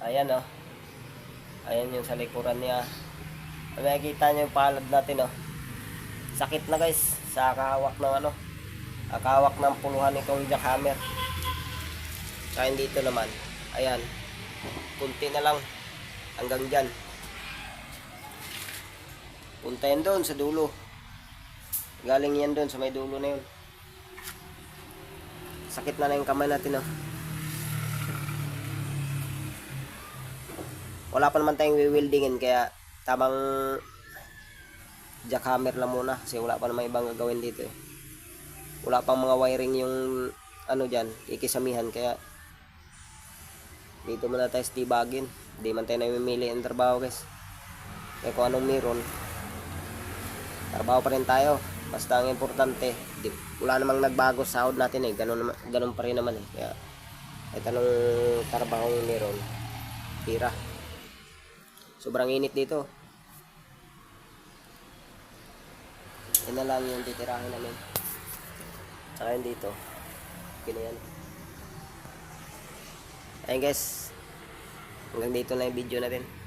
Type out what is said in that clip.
Ayan oh. Ayan yung sa likuran niya. Kung Nakikita niyo yung palad natin oh. Sakit na guys sa kahawak ng ano. Akawak ng puluhan itong jackhammer. Kaya dito naman. Ayan. Kunti na lang. Hanggang dyan. Punta yan doon sa dulo. Galing yan doon sa may dulo na yun. Sakit na na yung kamay natin oh. Wala pa naman tayong wewieldingin kaya tamang jackhammer lang muna kasi wala pa naman ibang gagawin dito eh. Wala pang mga wiring yung ano dyan, ikisamihan kaya dito muna tayo stibagin. Hindi man tayo namimili ng trabaho guys. Kaya kung anong meron, trabaho pa rin tayo. Basta ang importante, di, wala namang nagbago sa sahod natin eh. Ganun, naman- ganun pa rin naman eh. Kaya kahit anong trabaho meron, tira. Sobrang init dito. Yan na lang yung titirahin namin. Tsaka yun dito. Okay na yan. Ayun guys. Hanggang dito na yung video natin.